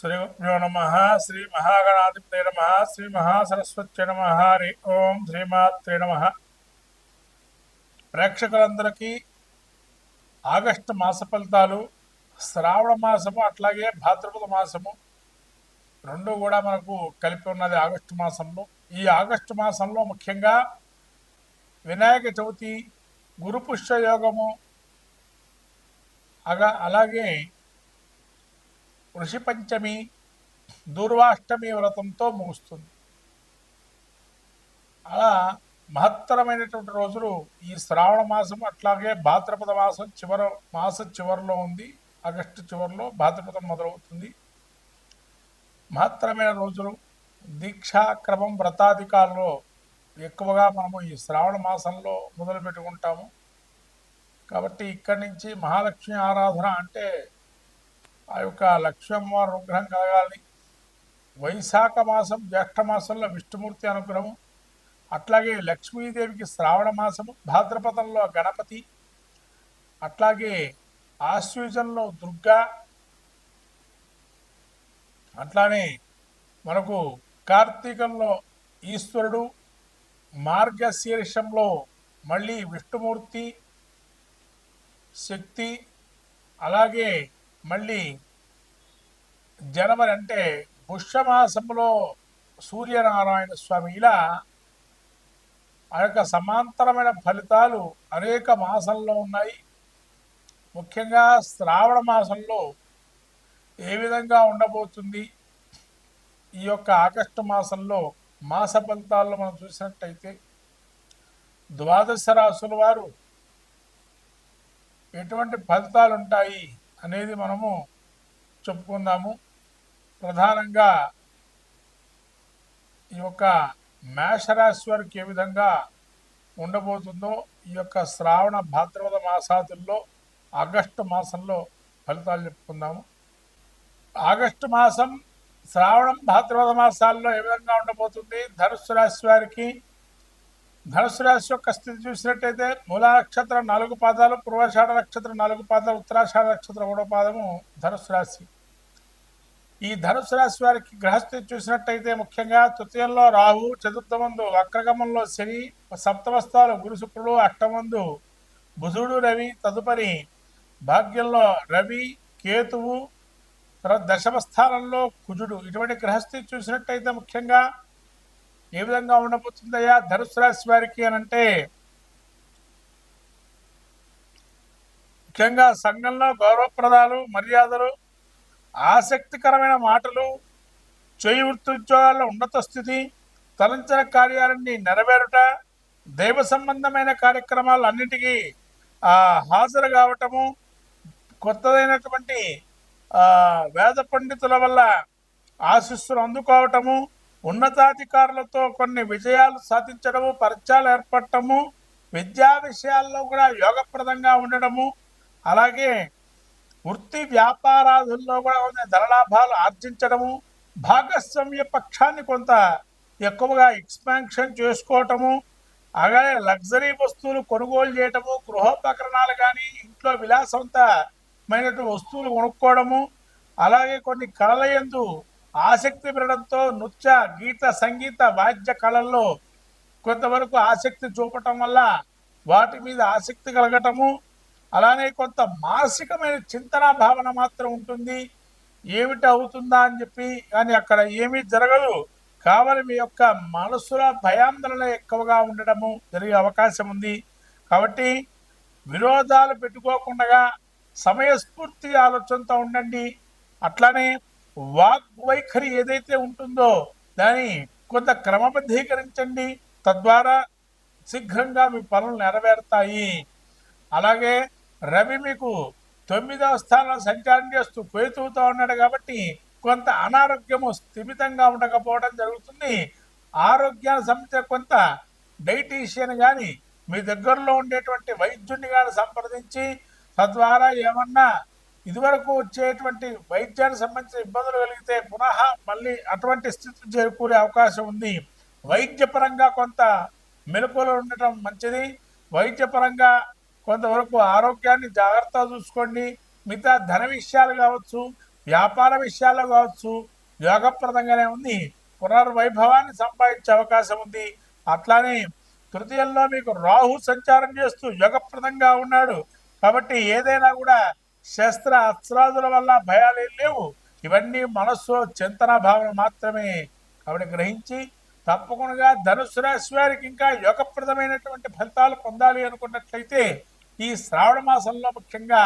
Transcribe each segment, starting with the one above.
శ్రీ గురుభ్యో నమ శ్రీ మహాగణాధిపతి నమ శ్రీ మహాసరస్వతి నమ హరి ఓం శ్రీమాత్రే నమ. ప్రేక్షకులందరికీ ఆగస్టు మాస ఫలితాలు శ్రావణ మాసము అట్లాగే భాద్రపద మాసము రెండు కూడా మనకు కలిపి ఉన్నది ఆగస్టు మాసంలో. ఈ ఆగస్టు మాసంలో ముఖ్యంగా వినాయక చవితి గురుపుష్య యోగము అగా అలాగే ఋషి పంచమి దూర్వాష్టమి వ్రతంతో ముగుస్తుంది. అలా మహత్తరమైనటువంటి రోజులు ఈ శ్రావణ మాసం అట్లాగే భాద్రపద మాసం చివర మాస చివరిలో ఉంది. ఆగస్టు చివరిలో భాద్రపదం మొదలవుతుంది. మహత్తరమైన రోజులు. దీక్షాక్రమం వ్రతాధికారులో ఎక్కువగా మనము ఈ శ్రావణ మాసంలో మొదలు పెట్టుకుంటాము కాబట్టి ఇక్కడి నుంచి మహాలక్ష్మి ఆరాధన అంటే ఆ యొక్క లక్ష్మీ అమ్మవారి అనుగ్రహం కలగాలి వైశాఖ మాసం జ్యేష్ఠ మాసంలో విష్ణుమూర్తి అనుగ్రహం. అట్లాగే లక్ష్మీదేవికి శ్రావణ మాసము భాద్రపదంలో గణపతి. అట్లాగే ఆశ్వీజంలో దుర్గా. అట్లానే మనకు కార్తీకంలో ఈశ్వరుడు మార్గశీర్షంలో మళ్ళీ విష్ణుమూర్తి శక్తి అలాగే మళ్ళీ జనవరి అంటే పుష్యమాసంలో సూర్యనారాయణ స్వామి. ఇలా ఆ యొక్క సమాంతరమైన ఫలితాలు అనేక మాసంలో ఉన్నాయి. ముఖ్యంగా శ్రావణ మాసంలో ఏ విధంగా ఉండబోతుంది? ఈ యొక్క ఆగస్టు మాసంలో మాస ఫలితాల్లో మనం చూసినట్టయితే ద్వాదశ రాసుల వారు ఎటువంటి ఫలితాలు ఉంటాయి అనేది మనము చెప్పుకుందాము. ప్రధానంగా ఈ యొక్క మేషరాశి వారికి ఏ విధంగా ఉండబోతుందో ఈ యొక్క శ్రావణ భాద్రపద మాసాదుల్లో ఆగస్టు మాసంలో ఫలితాలు చెప్పుకుందాము. ఆగస్టు మాసం శ్రావణం భాద్రపద మాసాల్లో ఏ విధంగా ఉండబోతుంది? ధనుసు రాశి వారికి ధనుసు రాశి యొక్క స్థితి చూసినట్టయితే మూల నక్షత్రం నాలుగు పాదాలు పూర్వాషాఢ నక్షత్రం నాలుగు పాదాలు ఉత్తరాషాఢ నక్షత్రం మూడో పాదము ధనుసు రాశి. ఈ ధనుసు రాశి వారికి గ్రహస్థితి చూసినట్టయితే ముఖ్యంగా తృతీయంలో రాహు చతుర్థమందు వక్రగమంలో శని సప్తమస్థాలు గురు శుక్రుడు అష్టమందు బుధుడు రవి తదుపరి భాగ్యంలో రవి కేతువు తర్వాత దశమ స్థానంలో కుజుడు. ఇటువంటి గ్రహస్థితి చూసినట్టయితే ముఖ్యంగా ఏ విధంగా ఉండబోతుందయ్యా? ధనుసు రాశి వారికి అని అంటే ముఖ్యంగా సంఘంలో గౌరవప్రదాలు మర్యాదలు ఆసక్తికరమైన మాటలు చేయి వృత్తి ఉద్యోగాల్లో ఉన్నత స్థితి తలంచిన కార్యాలన్నీ నెరవేరుట దైవ సంబంధమైన కార్యక్రమాలు అన్నిటికీ హాజరు కావటము కొత్తదైనటువంటి వేద పండితుల వల్ల ఆశిస్సులు అందుకోవటము ఉన్నతాధికారులతో కొన్ని విజయాలు సాధించడము పరిచయాలు ఏర్పడటము విద్యా విషయాల్లో కూడా యోగప్రదంగా ఉండడము అలాగే వృత్తి వ్యాపారాదుల్లో కూడా ఉన్న ధనలాభాలు ఆర్జించడము భాగస్వామ్య పక్షాన్ని కొంత ఎక్కువగా ఎక్స్పాన్షన్ చేసుకోవటము అలాగే లగ్జరీ వస్తువులు కొనుగోలు చేయటము గృహోపకరణాలు కానీ ఇంట్లో విలాసవంతమైనటువంటి వస్తువులు కొనుక్కోవడము అలాగే కొన్ని కళల ఆసక్తి పెరగడంతో నృత్య గీత సంగీత వాద్య కళల్లో కొంతవరకు ఆసక్తి చూపటం వల్ల వాటి మీద ఆసక్తి కలగటము అలానే కొంత మానసికమైన చింతన భావన మాత్రం ఉంటుంది. ఏమిటి అవుతుందా అని చెప్పి కానీ అక్కడ ఏమీ జరగదు. కావాలి మీ యొక్క మనసులో భయాందోళన ఎక్కువగా ఉండడము జరిగే అవకాశం ఉంది. కాబట్టి విరోధాలు పెట్టుకోకుండా సమయస్ఫూర్తి ఆలోచనతో ఉండండి. అట్లానే వాగ్వైఖరి ఏదైతే ఉంటుందో దాన్ని కొంత క్రమబద్ధీకరించండి. తద్వారా శీఘ్రంగా మీ పనులు నెరవేరుతాయి. అలాగే రవి మీకు తొమ్మిదవ స్థానంలో సంచారం చేస్తూ పేతువుతో ఉన్నాడు కాబట్టి కొంత అనారోగ్యము స్థిమితంగా ఉండకపోవడం జరుగుతుంది. ఆరోగ్యానికి సంబంధించిన కొంత డైటీషియన్ కానీ మీ దగ్గరలో ఉండేటువంటి వైద్యుడిని కానీ సంప్రదించి తద్వారా ఏమన్నా ఇదివరకు వచ్చేటువంటి వైద్యానికి సంబంధించిన ఇబ్బందులు కలిగితే పునః మళ్ళీ అటువంటి స్థితి చేరుకునే అవకాశం ఉంది. వైద్యపరంగా కొంత మెలకువలు ఉండటం మంచిది. వైద్యపరంగా కొంతవరకు ఆరోగ్యాన్ని జాగ్రత్తగా చూసుకోండి. మిగతా ధన విషయాలు కావచ్చు వ్యాపార విషయాలు కావచ్చు యోగప్రదంగానే ఉంది. పునర్వైభవాన్ని సంపాదించే అవకాశం ఉంది. అట్లానే తృతీయంలో మీకు రాహు సంచారం చేస్తూ యోగప్రదంగా ఉన్నాడు. కాబట్టి ఏదైనా కూడా శస్త్ర అస్త్రాదుల వల్ల భయాలు లేవు. ఇవన్నీ మనస్సు చింతన భావన మాత్రమే. ఆవిడ గ్రహించి తప్పకుండా ధనుసు రాశి వారికి ఇంకా యోగప్రదమైనటువంటి ఫలితాలు పొందాలి అనుకున్నట్లయితే ఈ శ్రావణ మాసంలో ముఖ్యంగా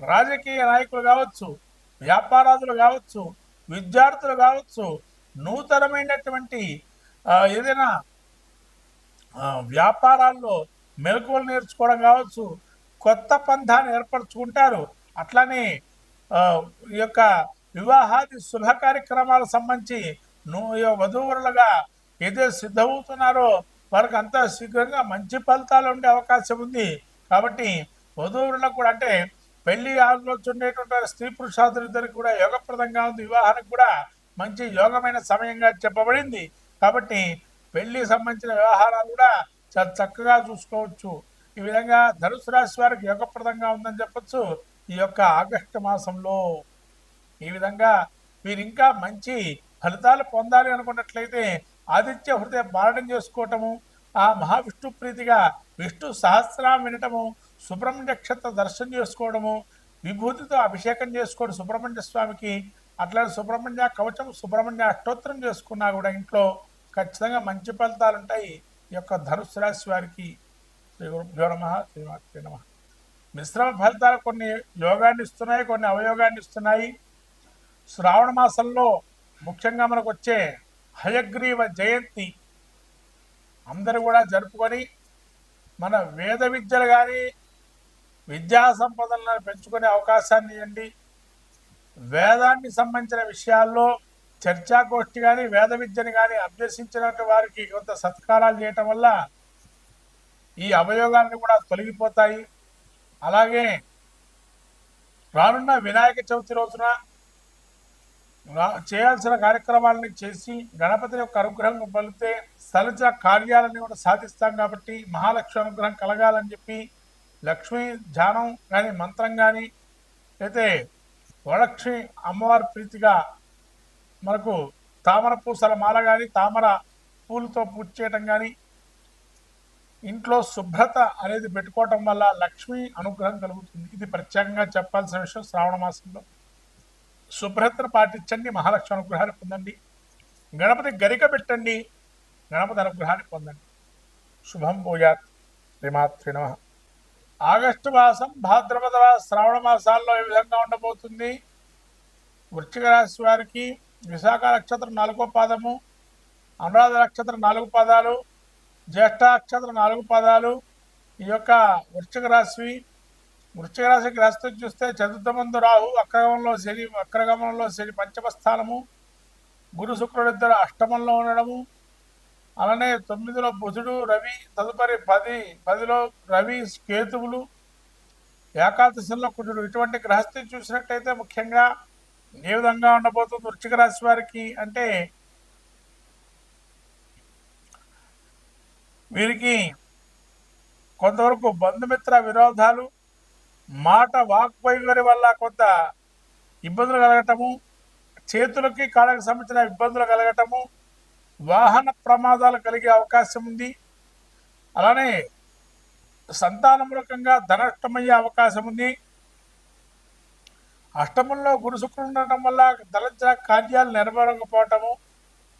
రాజకీయ నాయకులు కావచ్చు వ్యాపారాదులు కావచ్చు విద్యార్థులు కావచ్చు నూతనమైనటువంటి ఏదైనా వ్యాపారాల్లో మెలకువలు నేర్చుకోవడం కావచ్చు కొత్త పంథాన్ని ఏర్పరచుకుంటారు. అట్లానే ఈ యొక్క వివాహాది శుభ కార్యక్రమాలకు సంబంధించి నువ్వు వధువులుగా ఏదో సిద్ధమవుతున్నారో వారికి అంత శీఘ్రంగా మంచి ఫలితాలు ఉండే అవకాశం ఉంది. కాబట్టి వధువులకు కూడా అంటే పెళ్ళి ఆలోచన ఉండేటువంటి స్త్రీ పురుషాదులిద్దరికి కూడా యోగప్రదంగా ఉంది. వివాహానికి కూడా మంచి యోగమైన సమయంగా చెప్పబడింది. కాబట్టి పెళ్ళి సంబంధించిన వ్యవహారాలు కూడా చాలా చక్కగా చూసుకోవచ్చు. ఈ విధంగా ధనుసు రాశి వారికి యోగప్రదంగా ఉందని చెప్పచ్చు. ఈ యొక్క ఆగస్టు మాసంలో ఈ విధంగా మీరు ఇంకా మంచి ఫలితాలు పొందాలి అనుకున్నట్లయితే ఆదిత్య హృదయ పాలన చేసుకోవటము ఆ మహావిష్ణు ప్రీతిగా విష్ణు సహస్రం వినటము సుబ్రహ్మణ్య క్షేత్ర దర్శనం చేసుకోవడము విభూతితో అభిషేకం చేసుకోవడం సుబ్రహ్మణ్య స్వామికి అట్లా సుబ్రహ్మణ్య కవచం సుబ్రహ్మణ్య అష్టోత్తరం చేసుకున్నా కూడా ఇంట్లో ఖచ్చితంగా మంచి ఫలితాలు ఉంటాయి ఈ యొక్క ధనుసు రాశి వారికి. శ్రీ గురుభ్యో నమ శ్రీమాత్రి నమ. మిశ్రమ ఫలితాలు కొన్ని యోగాన్ని ఇస్తున్నాయి కొన్ని అవయోగాన్ని ఇస్తున్నాయి. శ్రావణ మాసంలో ముఖ్యంగా మనకు వచ్చే హయగ్రీవ జయంతి అందరూ కూడా జరుపుకొని మన వేద విద్యలు కానీ విద్యా సంపదలను పెంచుకునే అవకాశాన్ని ఇవ్వండి. వేదానికి సంబంధించిన విషయాల్లో చర్చాగోష్ఠి కానీ వేద విద్యను కానీ అభ్యసించినటువంటి వారికి కొంత సత్కారాలు చేయటం వల్ల ఈ అవయోగాన్ని కూడా తొలగిపోతాయి. అలాగే రానున్న వినాయక చవితి రోజున చేయాల్సిన కార్యక్రమాలని చేసి గణపతి యొక్క అనుగ్రహం పలితే సలజ కార్యాలని కూడా సాధిస్తాం కాబట్టి మహాలక్ష్మి అనుగ్రహం కలగాలని చెప్పి లక్ష్మీ ధ్యానం కానీ మంత్రం కానీ అయితే వరలక్ష్మి అమ్మవారి ప్రీతిగా మనకు తామర పూసల మాల కానీ తామర పూలతో పూజ చేయటం కానీ ఇంట్లో శుభ్రత అనేది పెట్టుకోవటం వల్ల లక్ష్మి అనుగ్రహం కలుగుతుంది. ఇది ప్రత్యేకంగా చెప్పాల్సిన విషయం శ్రావణ మాసంలో. శుభ్రతను పాటించండి మహాలక్ష్మి అనుగ్రహాన్ని పొందండి. గణపతి గరిక పెట్టండి గణపతి అనుగ్రహాన్ని పొందండి. శుభం భూయాత్ శ్రీమాత్రి నమ. ఆగస్టు మాసం భాద్రపద శ్రావణ మాసాల్లో ఏ విధంగా ఉండబోతుంది? వృశ్చిక రాశి వారికి విశాఖ నక్షత్రం నాలుగో పాదము అనురాధ నక్షత్రం నాలుగు పాదాలు జ్యేష్ఠ నాలుగు పదాలు. ఈ యొక్క వృశ్చిక రాశి వృశ్చిక రాశికి రాస్తూ చూస్తే చతుర్థమందు రాహు అక్రగమంలో శని అక్రగమంలో శని పంచమ స్థానము. గురు శుక్రుడిద్దరు అష్టమంలో ఉండడము. అలానే తొమ్మిదిలో బుధుడు రవి తదుపరి పది పదిలో రవి కేతువులు ఏకాదశిలో కుజుడు. ఇటువంటి గ్రహస్థితి చూసినట్టయితే ముఖ్యంగా ఏ విధంగా ఉండబోతుంది వృశ్చిక రాశి వారికి అంటే వీరికి కొంతవరకు బంధుమిత్ర విరోధాలు మాట వాక్పైగరి వల్ల కొంత ఇబ్బందులు కలగటము చేతులకి కాళ్ళకి సంబంధించిన ఇబ్బందులు కలగటము వాహన ప్రమాదాలు కలిగే అవకాశం ఉంది. అలానే సంతానమూలకంగా ధనష్టమయ్యే అవకాశం ఉంది. అష్టమంలో గురు శుక్రుడు ఉండటం వల్ల తలచిన కార్యాలు నెరవేరకపోవటము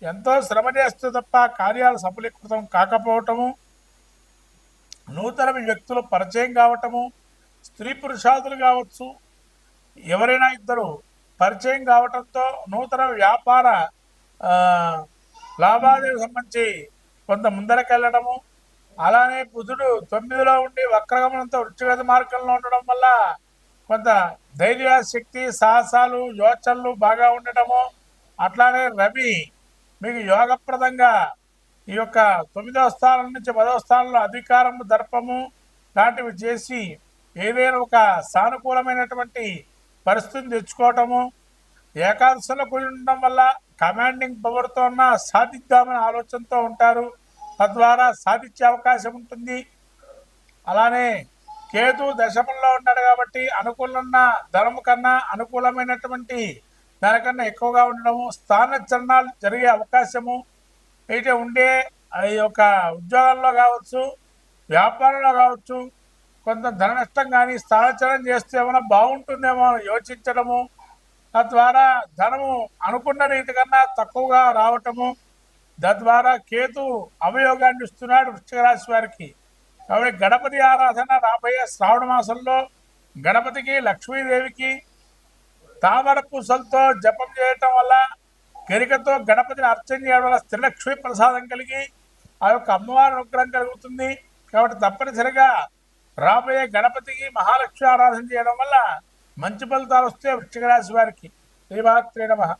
ఎంతో శ్రమ చేస్తూ తప్ప కార్యాలు సఫలీకృతం కాకపోవటము నూతన వ్యక్తులు పరిచయం కావటము స్త్రీ పురుషాదులు కావచ్చు ఎవరైనా ఇద్దరు పరిచయం కావటంతో నూతన వ్యాపార లాభాదేవి సంబంధించి కొంత ముందరకెళ్ళడము అలానే బుధుడు తొమ్మిదిలో ఉండి వక్రగమనంతో వృక్షగత మార్గంలో ఉండడం వల్ల కొంత ధైర్య శక్తి సాహసాలు యోచనలు బాగా ఉండటము అట్లానే రవి మీకు యోగప్రదంగా ఈ యొక్క తొమ్మిదవ స్థానం నుంచి పదవ స్థానంలో అధికారము దర్పము లాంటివి చేసి ఏదైనా ఒక సానుకూలమైనటువంటి పరిస్థితిని తెచ్చుకోవటము ఏకాదశిలో కూడి ఉండడం వల్ల కమాండింగ్ పవర్తో ఉన్న సాధిద్దామనే ఆలోచనతో ఉంటారు. తద్వారా సాధించే అవకాశం ఉంటుంది. అలానే కేతు దశమంలో ఉన్నాడు కాబట్టి అనుకూలన్న ధనము కన్నా అనుకూలమైనటువంటి దానికన్నా ఎక్కువగా ఉండడము స్థానచలనాలు జరిగే అవకాశము అయితే ఉండే అది యొక్క ఉద్యోగాల్లో కావచ్చు వ్యాపారంలో కావచ్చు కొంత ధన నష్టం కానీ స్థానచలనం చేస్తే ఏమైనా బాగుంటుందేమో యోచించడము తద్వారా ధనము అనుకున్న రీతి కన్నా తక్కువగా రావటము తద్వారా కేతు అవయోగాన్ని ఇస్తున్నాడు వృశ్చిక రాశి వారికి. కాబట్టి గణపతి ఆరాధన రాబోయే శ్రావణ మాసంలో గణపతికి లక్ష్మీదేవికి తామర పూసలతో జపం చేయటం వల్ల గరికతో గణపతిని అర్చన చేయడం వల్ల త్రిలక్ష్మి ప్రసాదం కలిగి ఆ యొక్క అమ్మవారి అనుగ్రహం కలుగుతుంది. కాబట్టి తప్పనిసరిగా రాబోయే గణపతికి మహాలక్ష్మి ఆరాధన చేయడం వల్ల మంచి ఫలితాలు వస్తే వృశ్చిక రాశి వారికి. శ్రీమాత్రే నమః.